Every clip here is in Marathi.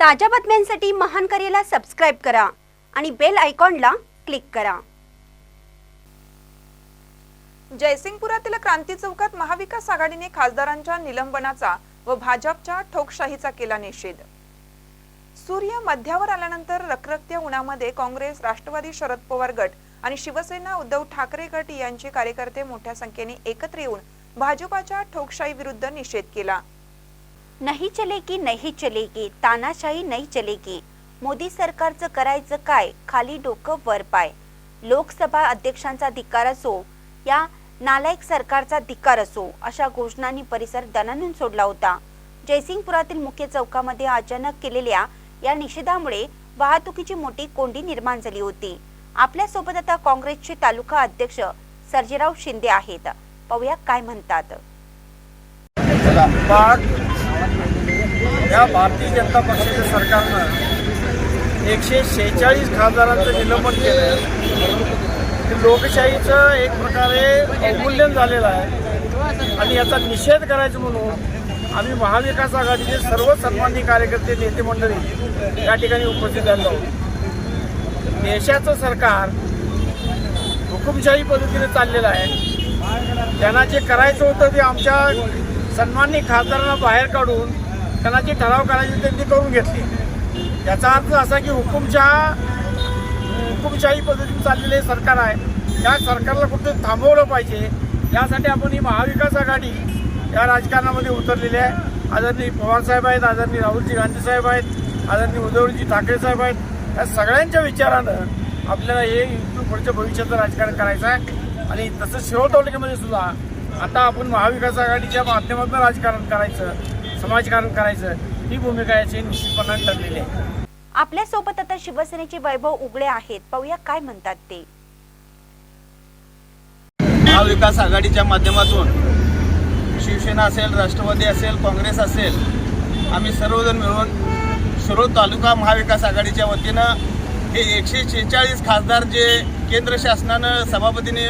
ताज्या बातम्यांसाठी महान करेला सबस्क्राईब करा आणि बेल आयकॉनला क्लिक करा. जयसिंगपुरातील क्रांती चौकात महाविकास आघाडीने खासदारांच्या निलंबनाचा व भाजपच्या ठोकशाहीचा केला निषेध. सूर्य मध्यावर आल्यानंतर रखरखत्या उन्हामध्ये काँग्रेस राष्ट्रवादी शरद पवार गट आणि शिवसेना उद्धव ठाकरे गट यांचे कार्यकर्ते मोठ्या संख्येने एकत्र येऊन भाजपाच्या ठोकशाही विरुद्ध निषेध केला. नाही चलेगी नाही चलेगी तानाशाही नाही चलेगी. मोदी सरकारचं करायचं काय? खाली डोकं वर पाय. लोकसभा अध्यक्षांचा धिक्कार असो या नालायक सरकारचा धिक्कार असो अशा घोषणांनी परिसर दणानून सोडला होता. जयसिंगपुरातील मुख्य चौकामध्ये अचानक केलेल्या या निषेधामुळे वाहतुकीची मोठी कोंडी निर्माण झाली होती. आपल्यासोबत आता काँग्रेसचे तालुका अध्यक्ष सर्जेराव शिंदे आहेत. पाहूया काय म्हणतात. या भारतीय जनता पक्षाच्या सरकारनं एकशे शेहेचाळीस खासदारांचं निलंबन केलं हे लोकशाहीचं एक प्रकारे अवमूल्यन झालेलं आहे. आणि याचा निषेध करायचं म्हणून आम्ही महाविकास आघाडीचे सर्व सन्माननीय कार्यकर्ते नेते मंडळी या ठिकाणी उपस्थित झालो आहोत देशाचं सरकार हुकुमशाही पद्धतीने चाललेलं आहे. त्यांना जे करायचं होतं ते आमच्या सन्माननीय खासदारांना बाहेर काढून त्यांना जे ठराव करायचे त्यांनी करून घेतले. याचा अर्थ असा की हुकुमशहा हुकुमशाही पद्धतीने चाललेले सरकार आहे. त्या सरकारला कुठं थांबवलं पाहिजे यासाठी आपण ही महाविकास आघाडी या राजकारणामध्ये उतरलेली आहे. आदरणीय पवारसाहेब आहेत आदरणीय राहुलजी गांधी साहेब आहेत आदरणीय उद्धवजी ठाकरे साहेब आहेत. या सगळ्यांच्या विचारानं आपल्याला हे पुढच्या भविष्याचं राजकारण करायचं आहे. आणि तसं शिरोळ तालुक्यामध्ये सुद्धा आता आपण महाविकास आघाडीच्या माध्यमातून राजकारण करायचं. समाजकारण करायचं ही भूमिका याची निश्चितपणाने ठरलेली आहे. आपल्यासोबत आता शिवसेनेचे वैभव उगळे आहेत. पाहूया काय म्हणतात ते. महाविकास आघाडीच्या माध्यमातून शिवसेना असेल राष्ट्रवादी असेल काँग्रेस असेल आम्ही सर्वजण मिळून शिरोळ तालुका महाविकास आघाडीच्या वतीनं हे एकशे शेहेचाळीस खासदार जे केंद्र शासनानं सभापतीने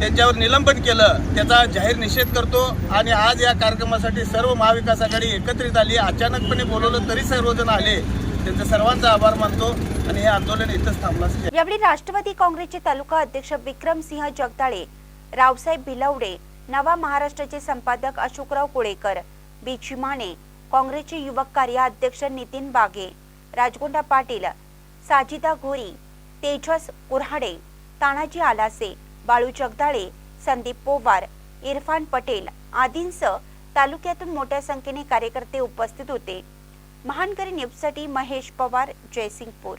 त्यांच्यावर निलंबन केलं त्याचा जाहीर निषेध करतो. आणि आज या कार्यक्रमासाठी सर्व महाविकास आघाडी एकत्रित आली अचानकपणे बोलवलं तरी सर्वजण आले. त्यांचा सर्वांचा आभार मानतो आणि हे आंदोलन इथंच थांबलं यावेळी राष्ट्रवादी काँग्रेसचे तालुका अध्यक्ष विक्रमसिंह जगदाळे रावसाहेब भिलवडे नवा महाराष्ट्राचे संपादक अशोकराव कुळेकर बीची माने काँग्रेसचे युवक कार्य अध्यक्ष नितीन बागे राजगोंडा पाटील साजिदा घोरी तेजस कुऱ्हाडे तानाजी आलासे बाळू जगदाळे संदीप पोवार इरफान पटेल आदींसह तालुक्यातून मोठ्या संख्येने कार्यकर्ते उपस्थित होते. महानकरी न्यूजसाठी महेश पवार जयसिंगपूर.